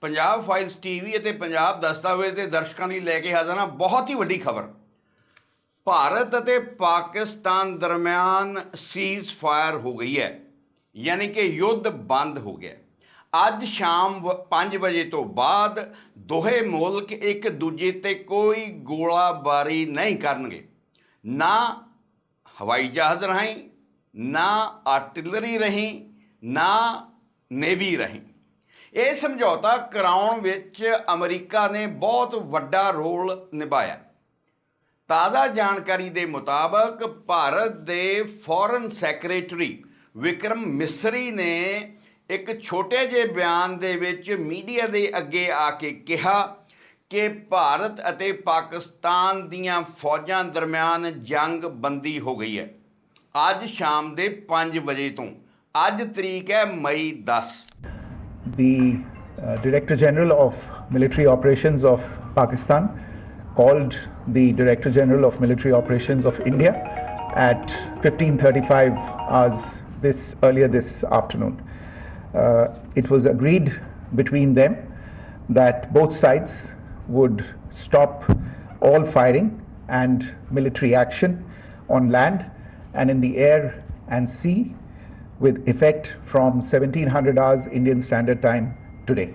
Punjab files TV ਅਤੇ ਪੰਜਾਬ ਦਸਤਾਵੇਜ਼ ਦੇ ਦਰਸ਼ਕਾਂ ਲਈ ਲੈ ਕੇ ਹਾਜ਼ਰ ਹਾਂ। ਬਹੁਤ ਹੀ ਵੱਡੀ ਖਬਰ। ਭਾਰਤ ਅਤੇ ਪਾਕਿਸਤਾਨ ਦਰਮਿਆਨ ਸੀਜ਼ ਫਾਇਰ ਹੋ ਗਈ ਹੈ। ਯਾਨੀ ਕਿ ਯੁੱਧ ਬੰਦ ਹੋ ਗਿਆ। ਅੱਜ ਸ਼ਾਮ 5 ਵਜੇ ਤੋਂ ਬਾਅਦ ਦੋਹੇ ਮੁਲਕ ਇੱਕ ਦੂਜੇ ਤੇ ਕੋਈ ਗੋਲਾਬਾਰੀ ਨਹੀਂ ਕਰਨਗੇ। ਨਾ ਹਵਾਈ ਜਹਾਜ਼ ਰਾਹੀਂ, ਨਾ ਆਰਟਿਲਰੀ ਰਾਹੀਂ, ਨਾ ਨੇਵੀ ਰਾਹੀਂ। ਇਹ ਸਮਝੌਤਾ ਕਰਾਉਣ ਵਿੱਚ ਅਮਰੀਕਾ ਨੇ ਬਹੁਤ ਵੱਡਾ ਰੋਲ ਨਿਭਾਇਆ। ਤਾਜ਼ਾ ਜਾਣਕਾਰੀ ਦੇ ਮੁਤਾਬਕ, ਭਾਰਤ ਦੇ ਫੋਰਨ ਸੈਕਟਰੀ ਵਿਕਰਮ ਮਿਸਰੀ ਨੇ ਇੱਕ ਛੋਟੇ ਜਿਹੇ ਬਿਆਨ ਦੇ ਵਿੱਚ ਮੀਡੀਆ ਦੇ ਅੱਗੇ ਆ ਕੇ ਕਿਹਾ ਕਿ ਭਾਰਤ ਅਤੇ ਪਾਕਿਸਤਾਨ ਦੀਆਂ ਫੌਜਾਂ ਦਰਮਿਆਨ ਜੰਗ ਬੰਦੀ ਹੋ ਗਈ ਹੈ। ਅੱਜ ਸ਼ਾਮ ਦੇ 5 ਵਜੇ ਤੋਂ, ਅੱਜ ਤਰੀਕ ਹੈ ਮਈ 10 the uh, Director General of Military Operations of Pakistan called the Director General of Military Operations of India at 15:35 hours this earlier this afternoon. Uh, it was agreed between them that both sides would stop all firing and military action on land and in the air and sea with effect from 1700 hours Indian Standard Time today.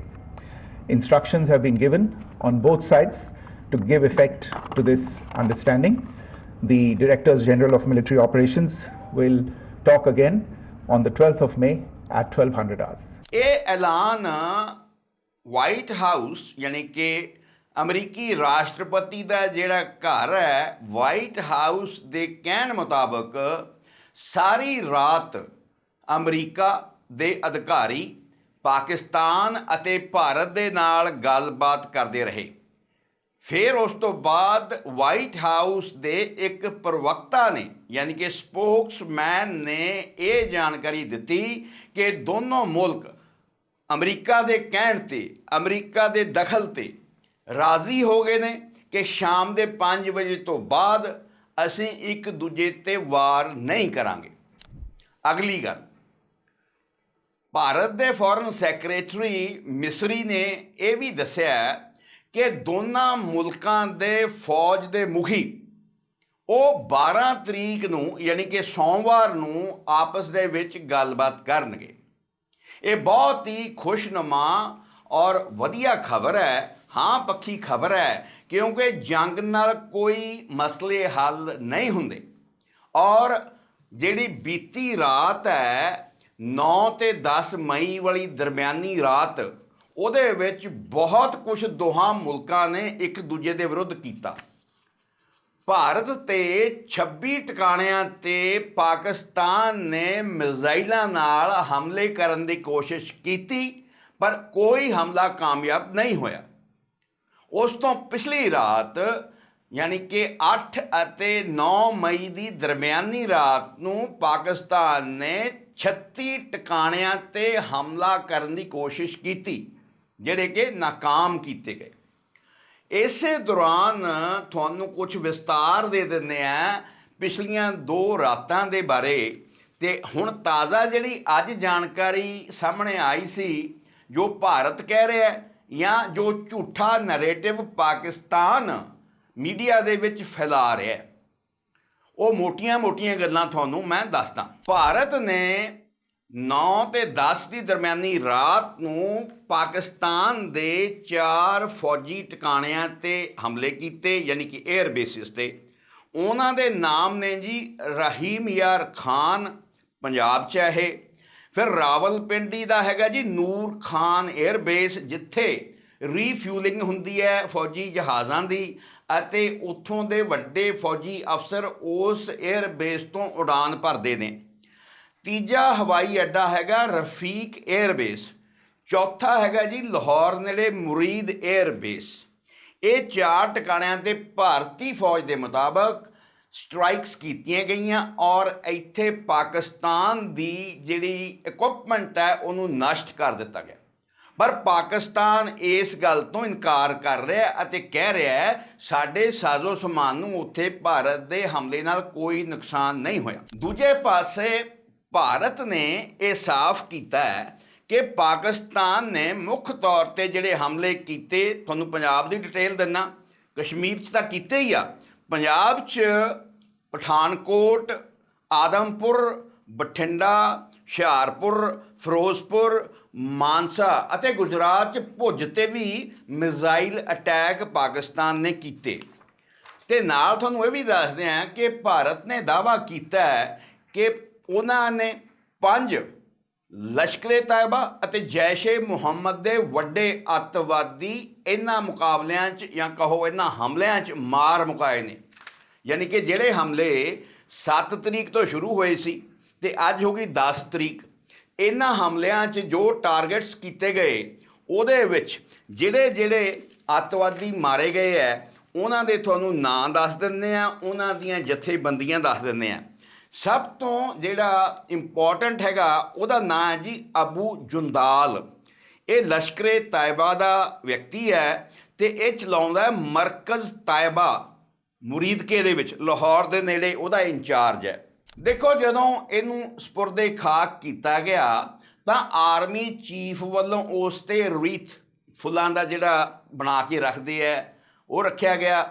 Instructions have been given on both sides to give effect to this understanding. The Directors General of Military Operations will talk again on the 12th of May at 1200 hours. ਇਹ ਐਲਾਨ white House ਯਾਨੀ ਕਿ ਅਮਰੀਕੀ ਰਾਸ਼ਟਰਪਤੀ ਦਾ ਜਿਹੜਾ ਘਰ ਹੈ white house ਦੇ ਕਹਿਣ ਮੁਤਾਬਕ ਸਾਰੀ ਰਾਤ ਅਮਰੀਕਾ ਦੇ ਅਧਿਕਾਰੀ ਪਾਕਿਸਤਾਨ ਅਤੇ ਭਾਰਤ ਦੇ ਨਾਲ ਗੱਲਬਾਤ ਕਰਦੇ ਰਹੇ। ਫਿਰ ਉਸ ਤੋਂ ਬਾਅਦ ਵਾਈਟ ਹਾਊਸ ਦੇ ਇੱਕ ਪ੍ਰਵਕਤਾ ਨੇ, ਯਾਨੀ ਕਿ ਸਪੋਕਸਮੈਨ ਨੇ ਇਹ ਜਾਣਕਾਰੀ ਦਿੱਤੀ ਕਿ ਦੋਨੋਂ ਮੁਲਕ ਅਮਰੀਕਾ ਦੇ ਕਹਿਣ ਤੇ, ਅਮਰੀਕਾ ਦੇ ਦਖਲ ਤੇ ਰਾਜ਼ੀ ਹੋ ਗਏ ਨੇ ਕਿ ਸ਼ਾਮ ਦੇ 5 ਵਜੇ ਤੋਂ ਬਾਅਦ ਅਸੀਂ ਇੱਕ ਦੂਜੇ ਤੇ ਵਾਰ ਨਹੀਂ ਕਰਾਂਗੇ। ਅਗਲੀ ਗੱਲ। ਭਾਰਤ ਦੇ ਫੋਰਨ ਸੈਕਟਰੀ ਮਿਸਰੀ ਨੇ ਇਹ ਵੀ ਦੱਸਿਆ ਕਿ ਦੋਨਾਂ ਮੁਲਕਾਂ ਦੇ ਫੌਜ ਦੇ ਮੁਖੀ ਉਹ 12 ਤਰੀਕ ਨੂੰ, ਯਾਨੀ ਕਿ ਸੋਮਵਾਰ ਨੂੰ ਆਪਸ ਦੇ ਵਿੱਚ ਗੱਲਬਾਤ ਕਰਨਗੇ। ਇਹ ਬਹੁਤ ਹੀ ਖੁਸ਼ਨੁਮਾ ਔਰ ਵਧੀਆ ਖਬਰ ਹੈ। ਹਾਂ ਪੱਖੀ ਖਬਰ ਹੈ, ਕਿਉਂਕਿ ਜੰਗ ਨਾਲ ਕੋਈ ਮਸਲੇ ਹੱਲ ਨਹੀਂ ਹੁੰਦੇ। ਔਰ ਜਿਹੜੀ ਬੀਤੀ ਰਾਤ ਹੈ 9 ਤੇ 10 ਮਈ ਵਾਲੀ ਦਰਮਿਆਨੀ ਰਾਤ, ਉਹਦੇ ਵਿੱਚ ਬਹੁਤ ਕੁਝ ਦੋਹਾਂ ਮੁਲਕਾਂ ਨੇ ਇੱਕ ਦੂਜੇ ਦੇ ਵਿਰੁੱਧ ਕੀਤਾ। ਭਾਰਤ ਤੇ 26 ਟਿਕਾਣਿਆਂ ਤੇ ਪਾਕਿਸਤਾਨ ਨੇ ਮਿਜ਼ਾਈਲਾਂ ਨਾਲ ਹਮਲੇ ਕਰਨ ਦੀ ਕੋਸ਼ਿਸ਼ ਕੀਤੀ, ਪਰ ਕੋਈ ਹਮਲਾ ਕਾਮਯਾਬ ਨਹੀਂ ਹੋਇਆ। ਉਸ ਤੋਂ ਪਿਛਲੀ ਰਾਤ ਯਾਨੀ ਕਿ 8 ਅਤੇ 9 ਮਈ ਦੀ ਦਰਮਿਆਨੀ ਰਾਤ ਨੂੰ ਪਾਕਿਸਤਾਨ ਨੇ 36 ਟਿਕਾਣਿਆਂ ਤੇ ਹਮਲਾ ਕਰਨ ਦੀ ਕੋਸ਼ਿਸ਼ ਕੀਤੀ, ਜਿਹੜੇ ਕਿ ਨਾਕਾਮ ਕੀਤੇ ਗਏ। ਇਸੇ ਦੌਰਾਨ ਤੁਹਾਨੂੰ ਕੁਝ ਵਿਸਤਾਰ ਦੇ ਦਿੰਦੇ ਆ ਪਿਛਲੀਆਂ ਦੋ ਰਾਤਾਂ ਦੇ ਬਾਰੇ। ਤੇ ਹੁਣ ਤਾਜ਼ਾ ਜਿਹੜੀ ਅੱਜ ਜਾਣਕਾਰੀ ਸਾਹਮਣੇ ਆਈ ਸੀ, ਜੋ ਭਾਰਤ ਕਹਿ ਰਿਹਾ ਜਾਂ ਜੋ ਝੂਠਾ ਨੈਰੇਟਿਵ ਪਾਕਿਸਤਾਨ ਮੀਡੀਆ ਦੇ ਵਿੱਚ ਫੈਲਾ ਰਿਹਾ ਹੈ। ਉਹ ਮੋਟੀਆਂ-ਮੋਟੀਆਂ ਗੱਲਾਂ ਤੁਹਾਨੂੰ ਮੈਂ ਦੱਸਦਾ। ਭਾਰਤ ਨੇ 9 ਤੇ 10 ਦੀ ਦਰਮਿਆਨੀ ਰਾਤ ਨੂੰ ਪਾਕਿਸਤਾਨ ਦੇ ਚਾਰ ਫੌਜੀ ਟਿਕਾਣਿਆਂ ਤੇ ਹਮਲੇ ਕੀਤੇ, ਯਾਨੀ ਕਿ 에ਅਰ ਬੇਸਿਸ ਤੇ। ਉਹਨਾਂ ਦੇ ਨਾਮ ਨੇ ਜੀ ਰਹੀਮ ਯਾਰ ਖਾਨ, ਪੰਜਾਬ 'ਚ ਹੈ ਇਹ। ਫਿਰ ਰਾਵਲਪਿੰਡੀ ਦਾ ਹੈਗਾ ਜੀ ਨੂਰ ਖਾਨ 에ਅਰ ਬੇਸ ਜਿੱਥੇ ਰੀਫਿਊਲਿੰਗ ਹੁੰਦੀ ਹੈ ਫੌਜੀ ਜਹਾਜ਼ਾਂ ਦੀ ਅਤੇ ਉੱਥੋਂ ਦੇ ਵੱਡੇ ਫੌਜੀ ਅਫਸਰ ਉਸ 에ਅਰ ਬੇਸ ਤੋਂ ਉਡਾਨ ਭਰਦੇ ਨੇ। ਤੀਜਾ ਹਵਾਈ ਅੱਡਾ ਹੈਗਾ ਰਫੀਕ 에ਅਰ ਬੇਸ ਚੌਥਾ ਹੈਗਾ ਜੀ ਲਾਹੌਰ ਨੇੜੇ ਮੁਰੀਦ 에ਅਰ ਬੇਸ ਇਹ ਚਾਰ ਟਿਕਾਣਿਆਂ ਤੇ ਭਾਰਤੀ ਫੌਜ ਦੇ ਮੁਤਾਬਕ ਸਟ੍ਰਾਈਕਸ ਕੀਤੀਆਂ ਗਈਆਂ ਔਰ ਇੱਥੇ ਪਾਕਿਸਤਾਨ ਦੀ ਜਿਹੜੀ ਇਕਵਿਪਮੈਂਟ ਹੈ ਉਹਨੂੰ ਨਸ਼ਟ ਕਰ ਦਿੱਤਾ ਗਿਆ। ਪਰ ਪਾਕਿਸਤਾਨ ਇਸ ਗੱਲ ਤੋਂ ਇਨਕਾਰ ਕਰ ਰਿਹਾ ਅਤੇ ਕਹਿ ਰਿਹਾ ਹੈ, ਸਾਡੇ ਸਾਜ਼ੋ ਸਮਾਨ ਨੂੰ ਉੱਥੇ ਭਾਰਤ ਦੇ ਹਮਲੇ ਨਾਲ ਕੋਈ ਨੁਕਸਾਨ ਨਹੀਂ ਹੋਇਆ। ਦੂਜੇ ਪਾਸੇ ਭਾਰਤ ਨੇ ਇਹ ਸਾਫ਼ ਕੀਤਾ ਹੈ ਕਿ ਕਿ ਪਾਕਿਸਤਾਨ ਨੇ ਮੁੱਖ ਤੌਰ ਤੇ ਜਿਹੜੇ ਹਮਲੇ ਕੀਤੇ, ਤੁਹਾਨੂੰ ਪੰਜਾਬ ਦੀ ਡਿਟੇਲ ਦਿੰਨਾ, ਕਸ਼ਮੀਰ 'ਚ ਤਾਂ ਕੀਤੇ ਹੀ ਆ। ਪੰਜਾਬ 'ਚ ਪਠਾਨਕੋਟ, ਆਦਮਪੁਰ, ਬਠਿੰਡਾ, ਹੁਸ਼ਿਆਰਪੁਰ, ਫਿਰੋਜ਼ਪੁਰ ਮਾਨਸਾ ਅਤੇ ਗੁਜਰਾਤ 'ਚ ਭੁੱਜ ਤੇ ਵੀ ਮਿਜ਼ਾਈਲ ਅਟੈਕ ਪਾਕਿਸਤਾਨ ਨੇ ਕੀਤੇ। ਤੇ ਨਾਲ ਤੁਹਾਨੂੰ ਇਹ ਵੀ ਦੱਸਦੇ ਹਾਂ ਕਿ ਭਾਰਤ ਨੇ ਦਾਅਵਾ ਕੀਤਾ ਹੈ ਕਿ ਉਹਨਾਂ ਨੇ ਪੰਜ ਲਸ਼ਕਰੇ ਤਾਇਬਾ ਅਤੇ ਜੈਸ਼-ਏ ਮੁਹੰਮਦ ਦੇ ਵੱਡੇ ਅੱਤਵਾਦੀ ਇਹਨਾਂ ਮੁਕਾਬਲਿਆਂ 'ਚ ਜਾਂ ਕਹੋ ਇਹਨਾਂ ਹਮਲਿਆਂ 'ਚ ਮਾਰ ਮੁਕਾਏ ਨੇ। ਯਾਨੀ ਕਿ ਜਿਹੜੇ ਹਮਲੇ 7 ਤਰੀਕ ਤੋਂ ਸ਼ੁਰੂ ਹੋਏ ਸੀ ਤੇ ਅੱਜ ਹੋ ਗਈ 10 ਤਰੀਕ। ਇਹਨਾਂ ਹਮਲਿਆਂ 'ਚ ਜੋ ਟਾਰਗੇਟਸ ਕੀਤੇ ਗਏ, ਉਹਦੇ ਵਿੱਚ ਜਿਹੜੇ ਜਿਹੜੇ ਅੱਤਵਾਦੀ ਮਾਰੇ ਗਏ ਐ, ਉਹਨਾਂ ਦੇ ਤੁਹਾਨੂੰ ਨਾਂ ਦੱਸ ਦਿੰਦੇ ਆ, ਉਹਨਾਂ ਦੀਆਂ ਜਥੇਬੰਦੀਆਂ ਦੱਸ ਦਿੰਦੇ ਆ। ਸਭ ਤੋਂ ਜਿਹੜਾ ਇੰਪੋਰਟੈਂਟ ਹੈਗਾ, ਉਹਦਾ ਨਾਂ ਹੈ ਜੀ ਅਬੂ ਜੁੰਦਾਲ। ਇਹ ਲਸ਼ਕਰੇ ਤਾਇਬਾ ਦਾ ਵਿਅਕਤੀ ਹੈ ਤੇ ਇਹ ਚਲਾਉਂਦਾ ਹੈ ਮਰਕਜ਼ ਤਾਇਬਾ, ਮੁਰੀਦਕੇ ਦੇ ਵਿੱਚ, ਲਾਹੌਰ ਦੇ ਨੇੜੇ ਉਹਦਾ ਇੰਚਾਰਜ ਹੈ ਦੇਖੋ, ਜਦੋਂ ਇਹਨੂੰ ਸਪੁਰਦੇ ਖਾਕ ਕੀਤਾ ਗਿਆ, ਤਾਂ ਆਰਮੀ ਚੀਫ ਵੱਲੋਂ ਉਸ ਤੇ ਰੀਤ ਫੁੱਲਾਂ ਦਾ ਜਿਹੜਾ ਬਣਾ ਕੇ ਰੱਖਦੇ ਹੈ ਉਹ ਰੱਖਿਆ ਗਿਆ।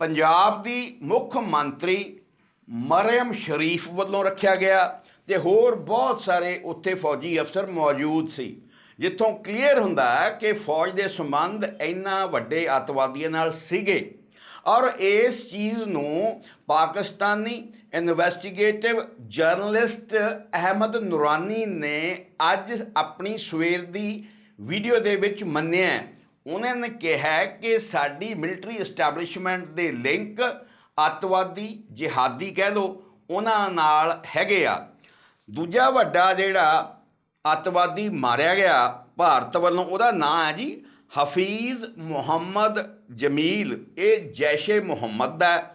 ਪੰਜਾਬ ਦੀ ਮੁੱਖ ਮੰਤਰੀ ਮਰਿਮ ਸ਼ਰੀਫ ਵੱਲੋਂ ਰੱਖਿਆ ਗਿਆ ਤੇ ਹੋਰ ਬਹੁਤ ਸਾਰੇ ਉੱਥੇ ਫੌਜੀ ਅਫਸਰ ਮੌਜੂਦ ਸੀ, ਜਿੱਥੋਂ ਕਲੀਅਰ ਹੁੰਦਾ ਕਿ ਫੌਜ ਦੇ ਸੰਬੰਧ ਇੰਨਾ ਵੱਡੇ ਅੱਤਵਾਦੀਆਂ ਨਾਲ ਸੀਗੇ। ਔਰ ਇਸ ਚੀਜ਼ ਨੂੰ ਪਾਕਿਸਤਾਨੀ ਇਨਵੈਸਟੀਗੇਟਿਵ ਜਰਨਲਿਸਟ ਅਹਿਮਦ ਨੂਰਾਨੀ ਨੇ ਅੱਜ ਆਪਣੀ ਸਵੇਰ ਦੀ ਵੀਡੀਓ ਦੇ ਵਿੱਚ ਮੰਨਿਆ ਉਹਨਾਂ ਨੇ ਕਿਹਾ ਕਿ ਸਾਡੀ ਮਿਲਟਰੀ ਐਸਟੈਬਲਿਸ਼ਮੈਂਟ ਦੇ ਲਿੰਕ ਅੱਤਵਾਦੀ, ਜਿਹਾਦੀ ਕਹਿ ਲੋ ਉਹਨਾਂ ਨਾਲ ਹੈਗੇ ਆ। ਦੂਜਾ ਵੱਡਾ ਜਿਹੜਾ ਅੱਤਵਾਦੀ ਮਾਰਿਆ ਗਿਆ ਭਾਰਤ ਵੱਲੋਂ, ਉਹਦਾ ਨਾਂ ਹੈ ਜੀ ਹਫੀਜ਼ ਮੁਹੰਮਦ ਜਮੀਲ। ਇਹ ਜੈਸ਼ੇ ਮੁਹੰਮਦ ਦਾ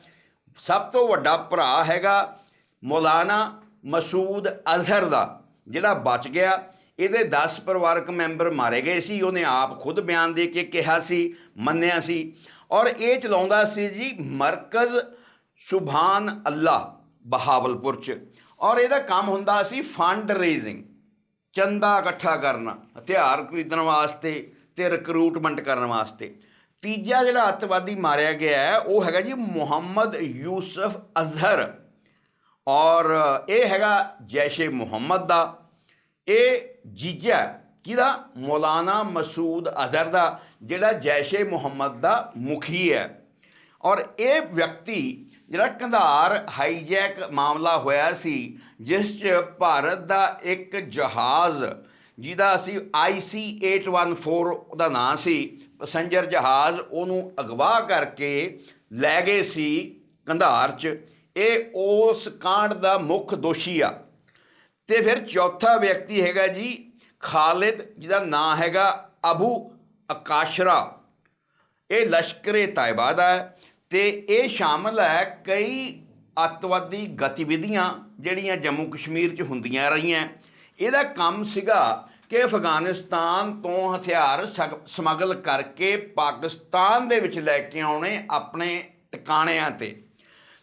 ਸਭ ਤੋਂ ਵੱਡਾ ਭਰਾ ਹੈਗਾ ਮੌਲਾਨਾ ਮਸੂਦ ਅਜ਼ਹਰ ਦਾ, ਜਿਹੜਾ ਬਚ ਗਿਆ। ਇਹਦੇ 10 ਪਰਿਵਾਰਕ ਮੈਂਬਰ ਮਾਰੇ ਗਏ ਸੀ। ਉਹਨੇ ਆਪ ਖੁਦ ਬਿਆਨ ਦੇ ਕੇ ਕਿਹਾ ਸੀ, ਮੰਨਿਆ ਸੀ। ਔਰ ਇਹ ਚਲਾਉਂਦਾ ਸੀ ਜੀ ਮਰਕਜ਼ ਸੁਭਾਨ ਅੱਲਾ ਬਹਾਵਲਪੁਰ ਚ। ਔਰ ਇਹਦਾ ਕੰਮ ਹੁੰਦਾ ਸੀ ਫੰਡ ਰੇਜ਼ਿੰਗ ਚੰਦਾ ਇਕੱਠਾ ਕਰਨਾ, ਹਥਿਆਰ ਖਰੀਦਣ ਵਾਸਤੇ ਤੇ ਰਿਕਰੂਟਮੈਂਟ ਕਰਨ ਵਾਸਤੇ। ਤੀਜਾ ਜਿਹੜਾ ਅੱਤਵਾਦੀ ਮਾਰਿਆ ਗਿਆ ਹੈ, ਉਹ ਹੈਗਾ ਜੀ ਮੁਹੰਮਦ ਯੂਸਫ ਅਜ਼ਹਰ। ਔਰ ਇਹ ਹੈਗਾ ਜੈਸ਼ੇ ਮੁਹੰਮਦ ਦਾ। ਇਹ ਜੀਜਾ ਕਿਹਦਾ? ਮੌਲਾਨਾ ਮਸੂਦ ਅਜ਼ਹਰ ਦਾ, ਜਿਹੜਾ ਜੈਸ਼ੇ ਮੁਹੰਮਦ ਦਾ ਮੁਖੀ ਹੈ। ਔਰ ਇਹ ਵਿਅਕਤੀ ਜਿਹੜਾ ਕੰਧਾਰ ਹਾਈਜੈਕ ਮਾਮਲਾ ਹੋਇਆ ਸੀ, ਜਿਸ 'ਚ ਭਾਰਤ ਦਾ ਇੱਕ ਜਹਾਜ਼ ਜਿਹਦਾ ਅਸੀਂ IC814 ਉਹਦਾ ਨਾਂ ਸੀ, ਪੈਸੰਜਰ ਜਹਾਜ਼, ਉਹਨੂੰ ਅਗਵਾ ਕਰਕੇ ਲੈ ਗਏ ਸੀ ਕੰਧਾਰ 'ਚ। ਇਹ ਉਸ ਕਾਂਡ ਦਾ ਮੁੱਖ ਦੋਸ਼ੀ ਆ। ਤੇ ਫਿਰ ਚੌਥਾ ਵਿਅਕਤੀ ਹੈਗਾ ਜੀ, ਖਾਲਿਦ, ਜਿਹਦਾ ਨਾਂ ਹੈਗਾ ਅਬੂ ਅਕਾਸ਼ਰਾ। ਇਹ ਲਸ਼ਕਰੇ ਤਾਇਬਾ ਦਾ ਹੈ ਤੇ ਇਹ ਸ਼ਾਮਲ ਹੈ ਕਈ ਅੱਤਵਾਦੀ ਗਤੀਵਿਧੀਆਂ ਜਿਹੜੀਆਂ ਜੰਮੂ ਕਸ਼ਮੀਰ 'ਚ ਹੁੰਦੀਆਂ ਰਹੀਆਂ। ਇਹਦਾ ਕੰਮ ਸੀਗਾ ਕਿ ਅਫਗਾਨਿਸਤਾਨ ਤੋਂ ਹਥਿਆਰ ਸਗ- ਸਮਗਲ ਕਰਕੇ ਪਾਕਿਸਤਾਨ ਦੇ ਵਿੱਚ ਲੈ ਕੇ ਆਉਣੇ ਆਪਣੇ ਟਿਕਾਣਿਆਂ ਤੇ।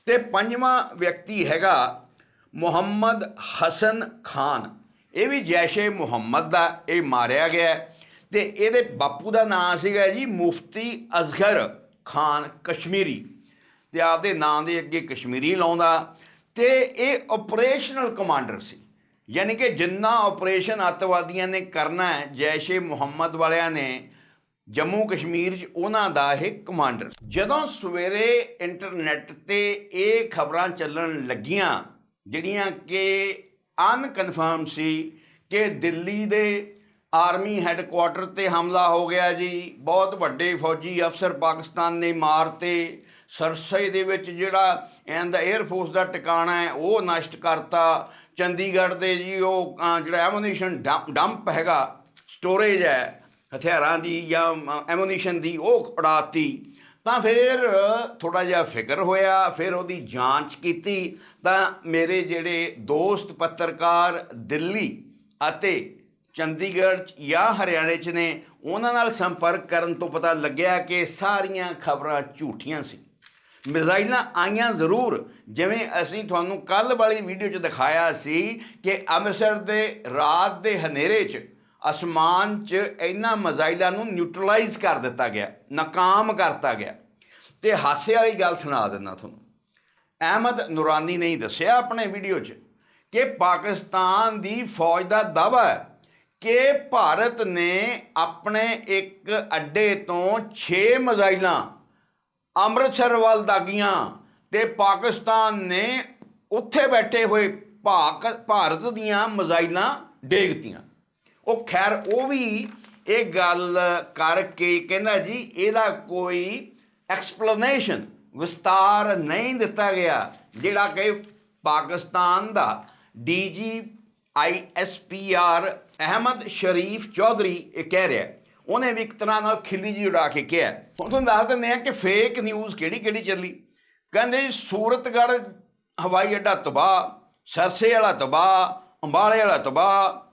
ਤੇ ਪੰਜਵਾਂ ਵਿਅਕਤੀ ਹੈਗਾ ਮੁਹੰਮਦ ਹਸਨ ਖਾਨ। ਇਹ ਵੀ ਜੈਸ਼ੇ ਮੁਹੰਮਦ ਦਾ ਇਹ ਮਾਰਿਆ ਗਿਆ। ਹੈ ਤੇ ਇਹਦੇ ਬਾਪੂ ਦਾ ਨਾਮ ਸੀਗਾ ਜੀ ਮੁਫਤੀ ਅਜ਼ਹਰ ਖਾਨ ਕਸ਼ਮੀਰੀ। ਤੇ ਆਪਦੇ ਨਾਂ ਦੇ ਅੱਗੇ ਕਸ਼ਮੀਰੀ ਲਾਉਂਦਾ। ਤੇ ਇਹ ਆਪਰੇਸ਼ਨਲ ਕਮਾਂਡਰ ਸੀ। ਯਾਨੀ ਕਿ ਜਿੰਨਾ ਆਪਰੇਸ਼ਨ ਅੱਤਵਾਦੀਆਂ ਨੇ ਕਰਨਾ ਹੈ, ਜੈਸ਼ੇ ਮੁਹੰਮਦ ਵਾਲਿਆਂ ਨੇ, ਜੰਮੂ ਕਸ਼ਮੀਰ 'ਚ ਉਹਨਾਂ ਦਾ ਇਹ ਕਮਾਂਡਰ ਜਦੋਂ ਸਵੇਰੇ ਇੰਟਰਨੈਟ ਤੇ ਇਹ ਖਬਰਾਂ ਚੱਲਣ ਲੱਗੀਆਂ, ਜਿਹੜੀਆਂ ਕਿ ਅਨਕਨਫਰਮ ਸੀ ਕਿ ਦਿੱਲੀ ਦੇ ਆਰਮੀ ਹੈੱਡਕੁਆਟਰ ਤੇ ਹਮਲਾ ਹੋ ਗਿਆ ਜੀ, ਬਹੁਤ ਵੱਡੇ ਫੌਜੀ ਅਫਸਰ ਪਾਕਿਸਤਾਨ ਨੇ ਮਾਰਤੇ ਸਰਸਈ ਦੇ ਵਿੱਚ ਜਿਹੜਾ ਐਨ ਦਾ 에ਅਰ ਦਾ ਟਿਕਾਣਾ ਹੈ ਉਹ ਨਸ਼ਟ ਕਰਤਾ। ਚੰਡੀਗੜ੍ਹ ਦੇ ਜੀ ਉਹ ਅਹ, ਜਿਹੜਾ ਐਮੂਨੀਸ਼ਨ ਡੰਪ ਹੈਗਾ ਸਟੋਰੇਜ ਹੈ ਹਥਿਆਰਾਂ ਦੀ ਜਾਂ ਐਮੂਨੀਸ਼ਨ ਦੀ ਉਹ ਉਡਾਤੀ ਤਾਂ ਫਿਰ ਥੋੜਾ ਜਿਹਾ ਫਿਕਰ ਹੋਇਆ ਫਿਰ ਉਹਦੀ ਜਾਂਚ ਕੀਤੀ। ਤਾਂ ਮੇਰੇ ਜਿਹੜੇ ਦੋਸਤ ਪੱਤਰਕਾਰ ਦਿੱਲੀ ਅਤੇ ਚੰਡੀਗੜ੍ਹ 'ਚ ਜਾਂ ਹਰਿਆਣੇ 'ਚ ਨੇ ਉਹਨਾਂ ਨਾਲ ਸੰਪਰਕ ਕਰਨ ਤੋਂ ਪਤਾ ਲੱਗਿਆ ਕਿ ਸਾਰੀਆਂ ਖਬਰਾਂ ਝੂਠੀਆਂ ਸੀ। ਮਿਜ਼ਾਈਲਾਂ ਆਈਆਂ ਜ਼ਰੂਰ। ਜਿਵੇਂ ਅਸੀਂ ਤੁਹਾਨੂੰ ਕੱਲ ਵਾਲੀ ਵੀਡੀਓ 'ਚ ਦਿਖਾਇਆ ਸੀ ਕਿ ਅੰਮ੍ਰਿਤਸਰ ਦੇ ਰਾਤ ਦੇ ਹਨੇਰੇ 'ਚ ਅਸਮਾਨ 'ਚ ਇਹਨਾਂ ਮਿਜ਼ਾਈਲਾਂ ਨੂੰ ਨਿਊਟਰਲਾਈਜ਼ ਕਰ ਦਿੱਤਾ ਗਿਆ, ਨਾਕਾਮ ਕਰਤਾ ਗਿਆ। ਤੇ ਹਾਸੇ ਵਾਲੀ ਗੱਲ ਸੁਣਾ ਦਿੰਦਾ ਤੁਹਾਨੂੰ। ਅਹਿਮਦ ਨੂਰਾਨੀ ਨੇ ਦੱਸਿਆ ਆਪਣੇ ਵੀਡੀਓ 'ਚ ਕਿ ਪਾਕਿਸਤਾਨ ਦੀ ਫੌਜ ਦਾ ਦਾਅਵਾ ਹੈ ਕਿ ਭਾਰਤ ਨੇ ਆਪਣੇ ਇੱਕ ਅੱਡੇ ਤੋਂ 6 ਮਜ਼ਾਈਲਾਂ ਅੰਮ੍ਰਿਤਸਰ ਵੱਲ ਦਾਗੀਆਂ ਤੇ ਪਾਕਿਸਤਾਨ ਨੇ ਉੱਥੇ ਬੈਠੇ ਹੋਏ ਭਾਕ, ਭਾਰਤ ਦੀਆਂ ਮਜ਼ਾਈਲਾਂ ਡੇਗਤੀਆਂ ਉਹ ਖੈਰ ਉਹ ਵੀ ਇਹ ਗੱਲ ਕਰਕੇ ਕਹਿੰਦਾ ਜੀ, ਇਹਦਾ ਕੋਈ ਐਕਸਪਲੇਨੇਸ਼ਨ ਵਿਸਤਾਰ ਨਹੀਂ ਦਿੱਤਾ ਗਿਆ, ਜਿਹੜਾ ਕਿ ਪਾਕਿਸਤਾਨ ਦਾ ਡੀਜੀ ਆਈਐਸਪੀਆਰ ਅਹਿਮਦ ਸ਼ਰੀਫ ਚੌਧਰੀ ਇਹ ਕਹਿ ਰਿਹਾ। ਉਹਨੇ ਵੀ ਇੱਕ ਤਰ੍ਹਾਂ ਨਾਲ ਖਿੱਲੀ ਜੀ ਉਡਾ ਕੇ ਕਿਹਾ। ਹੈ। ਹੁਣ ਤੁਹਾਨੂੰ ਦੱਸ ਦਿੰਦੇ ਆ ਕਿ ਫੇਕ ਨਿਊਜ਼ ਕਿਹੜੀ ਕਿਹੜੀ ਚੱਲੀ। ਕਹਿੰਦੇ ਜੀ, ਸੂਰਤਗੜ੍ਹ, ਹਵਾਈ ਅੱਡਾ ਤਬਾਹ, ਸਰਸੇ ਵਾਲਾ ਤਬਾਹ, ਅੰਬਾਲੇ ਵਾਲਾ ਤਬਾਹ।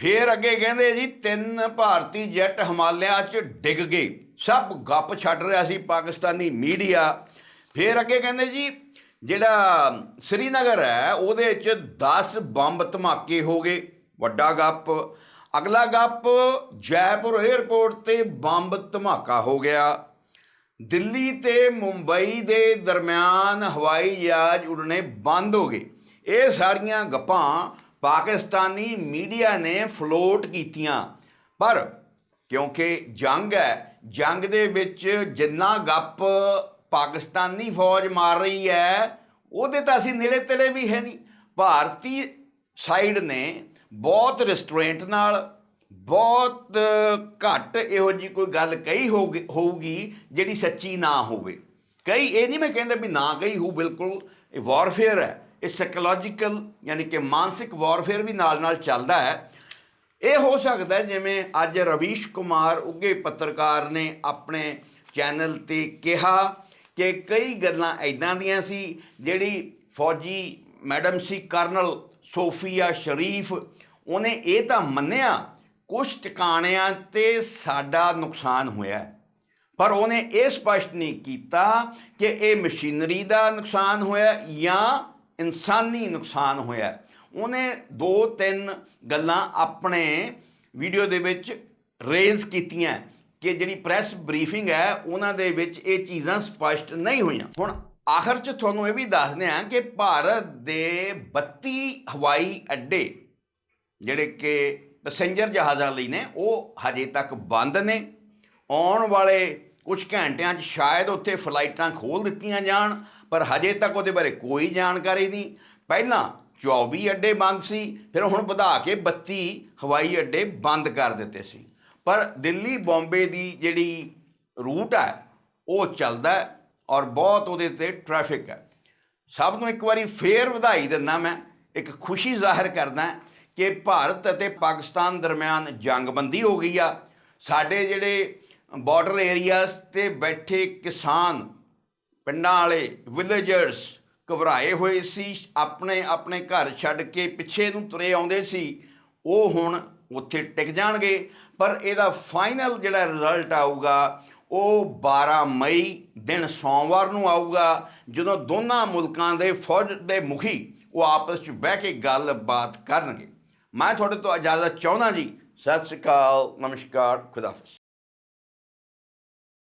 ਫੇਰ ਅੱਗੇ ਕਹਿੰਦੇ ਜੀ, ਤਿੰਨ ਭਾਰਤੀ ਜੈਟ ਹਿਮਾਲਿਆ 'ਚ ਡਿੱਗ ਗਏ। ਸਭ ਗੱਪ ਛੱਡ ਰਿਹਾ ਸੀ ਪਾਕਿਸਤਾਨੀ ਮੀਡੀਆ। ਫੇਰ ਅੱਗੇ ਕਹਿੰਦੇ ਜੀ, ਜਿਹੜਾ ਸ੍ਰੀਨਗਰ ਹੈ, ਉਹਦੇ 'ਚ 10 ਬੰਬ ਧਮਾਕੇ ਹੋ ਗਏ। ਵੱਡਾ ਗੱਪ। ਅਗਲਾ ਗੱਪ, ਜੈਪੁਰ 에ਅਰਪੋਰਟ ਤੇ ਬੰਬ ਧਮਾਕਾ ਹੋ ਗਿਆ। ਦਿੱਲੀ ਤੇ ਮੁੰਬਈ ਦੇ ਦਰਮਿਆਨ ਹਵਾਈ ਜਹਾਜ਼ ਉਡਣੇ ਬੰਦ ਹੋ ਗਏ। ਇਹ ਸਾਰੀਆਂ ਗੱਪਾਂ ਪਾਕਿਸਤਾਨੀ ਮੀਡੀਆ ਨੇ ਫਲੋਟ ਕੀਤੀਆਂ। ਪਰ ਕਿਉਂਕਿ ਜੰਗ ਹੈ, ਜੰਗ ਦੇ ਵਿੱਚ ਜਿੰਨਾ ਗੱਪ ਪਾਕਿਸਤਾਨੀ ਫੌਜ ਮਾਰ ਰਹੀ ਹੈ, ਉਹਦੇ ਤਾਂ ਅਸੀਂ ਨੇੜੇ ਤੇੜੇ ਵੀ ਹੈ ਨਹੀਂ। ਭਾਰਤੀ ਸਾਈਡ ਨੇ ਬਹੁਤ ਰੈਸਟੋਰੈਂਟ ਨਾਲ, ਬਹੁਤ ਘੱਟ ਇਹੋ ਜੀ ਕੋਈ ਗੱਲ ਕਹੀ ਹੋਊਗੀ ਜਿਹੜੀ ਸੱਚੀ ਨਾ ਹੋਵੇ। ਕਈ ਇਹ ਨਹੀਂ ਮੈਂ ਕਹਿੰਦਾ ਵੀ ਨਾ ਕਹੀ ਹੋ ਬਿਲਕੁਲ ਇਹ ਵਾਰਫੇਅਰ ਹੈ। ਇਹ ਸਾਈਕੋਲੋਜੀਕਲ ਯਾਨੀ ਕਿ ਮਾਨਸਿਕ ਵਾਰਫੇਅਰ ਵੀ ਨਾਲ ਨਾਲ ਚੱਲਦਾ ਹੈ। ਇਹ ਹੋ ਸਕਦਾ ਜਿਵੇਂ ਅੱਜ ਰਵੀਸ਼ ਕੁਮਾਰ ਉੱਗੇ ਪੱਤਰਕਾਰ ਨੇ ਆਪਣੇ ਚੈਨਲ ਤੇ ਕਿਹਾ ਕਿ ਕਈ ਗੱਲਾਂ ਐਦਾਂ ਦੀਆਂ ਸੀ ਜਿਹੜੀ ਫੌਜੀ ਮੈਡਮ ਸੀ ਕਰਨਲ ਸੋਫੀਆ ਸ਼ਰੀਫ ਉਹਨੇ ਇਹ ਤਾਂ ਮੰਨਿਆ ਕੁਝ ਟਿਕਾਣਿਆਂ ਤੇ ਸਾਡਾ ਨੁਕਸਾਨ ਹੋਇਆ ਪਰ ਉਹਨੇ ਇਹ ਸਪਸ਼ਟ ਨਹੀਂ ਕੀਤਾ ਕਿ ਇਹ ਮਸ਼ੀਨਰੀ ਦਾ ਨੁਕਸਾਨ ਹੋਇਆ ਜਾਂ ਇਨਸਾਨੀ ਨੁਕਸਾਨ ਹੋਇਆ ਉਹਨੇ ਦੋ ਤਿੰਨ ਗੱਲਾਂ ਆਪਣੇ ਵੀਡੀਓ ਦੇ ਵਿੱਚ ਰੇਜ਼ ਕੀਤੀਆਂ ਕਿ ਜਿਹੜੀ ਪ੍ਰੈਸ ਬਰੀਫਿੰਗ ਹੈ, ਉਹਨਾਂ ਦੇ ਵਿੱਚ ਇਹ ਚੀਜ਼ਾਂ ਸਪਸ਼ਟ ਨਹੀਂ ਹੋਈਆਂ। ਹੁਣ ਆਖਰ 'ਚ ਤੁਹਾਨੂੰ ਇਹ ਵੀ ਦੱਸਦੇ ਹਾਂ ਕਿ ਭਾਰਤ ਦੇ 32 ਹਵਾਈ ਅੱਡੇ ਜਿਹੜੇ ਕਿ ਪੈਸੇਂਜਰ ਜਹਾਜ਼ਾਂ ਲਈ ਨੇ, ਉਹ ਹਜੇ ਤੱਕ ਬੰਦ ਨੇ। ਆਉਣ ਵਾਲੇ ਕੁਝ ਘੰਟਿਆਂ 'ਚ ਸ਼ਾਇਦ ਉੱਥੇ ਫਲਾਈਟਾਂ ਖੋਲ ਦਿੱਤੀਆਂ ਜਾਣ, ਪਰ ਹਜੇ ਤੱਕ ਉਹਦੇ ਬਾਰੇ ਕੋਈ ਜਾਣਕਾਰੀ ਨਹੀਂ। ਪਹਿਲਾਂ 24 ਅੱਡੇ ਬੰਦ ਸੀ, ਫਿਰ ਹੁਣ ਵਧਾ ਕੇ 32 ਹਵਾਈ ਅੱਡੇ ਬੰਦ ਕਰ ਦਿੱਤੇ ਸੀ। ਪਰ ਦਿੱਲੀ ਬੰਬੇ ਦੀ ਜਿਹੜੀ ਰੂਟ ਹੈ, ਉਹ ਚੱਲਦਾ ਔਰ ਬਹੁਤ ਉਹਦੇ ਤੇ ਟ੍ਰੈਫਿਕ ਹੈ। ਸਭ ਨੂੰ ਇੱਕ ਵਾਰੀ ਫੇਰ ਵਧਾਈ ਦਿੰਦਾ ਮੈਂ, ਇੱਕ ਖੁਸ਼ੀ ਜ਼ਾਹਿਰ ਕਰਦਾ ਕਿ ਭਾਰਤ ਅਤੇ ਪਾਕਿਸਤਾਨ ਦਰਮਿਆਨ ਜੰਗਬੰਦੀ ਹੋ ਗਈ ਆ। ਸਾਡੇ ਜਿਹੜੇ ਬਾਰਡਰ ਏਰੀਆਸ ਤੇ ਬੈਠੇ ਕਿਸਾਨ ਪਿੰਡਾਂ ਵਾਲੇ ਵਿਲੇਜਰਸ ਘਬਰਾਏ ਹੋਏ ਸੀ, ਆਪਣੇ ਆਪਣੇ ਘਰ ਛੱਡ ਕੇ ਪਿੱਛੇ ਨੂੰ ਤੁਰੇ ਆਉਂਦੇ ਸੀ, ਉਹ ਹੁਣ ਉੱਥੇ ਟਿਕ ਜਾਣਗੇ। ਪਰ ਇਹਦਾ ਫਾਈਨਲ ਜਿਹੜਾ ਰਿਜ਼ਲਟ ਆਊਗਾ, ਉਹ 12 ਮਈ ਦਿਨ ਸੋਮਵਾਰ ਨੂੰ ਆਊਗਾ, ਜਦੋਂ ਦੋਨਾਂ ਮੁਲਕਾਂ ਦੇ ਫੌਜ ਦੇ ਮੁਖੀ ਉਹ ਆਪਸ ਵਿੱਚ ਬਹਿ ਕੇ ਗੱਲਬਾਤ ਕਰਨਗੇ। ਮੈਂ ਤੁਹਾਡੇ ਤੋਂ ਇਜਾਜ਼ਤ ਚਾਹੁੰਦਾ ਜੀ। ਸਤਿ ਸ਼੍ਰੀ ਅਕਾਲ ਨਮਸਕਾਰ ਖੁਦਾਫਿਜ਼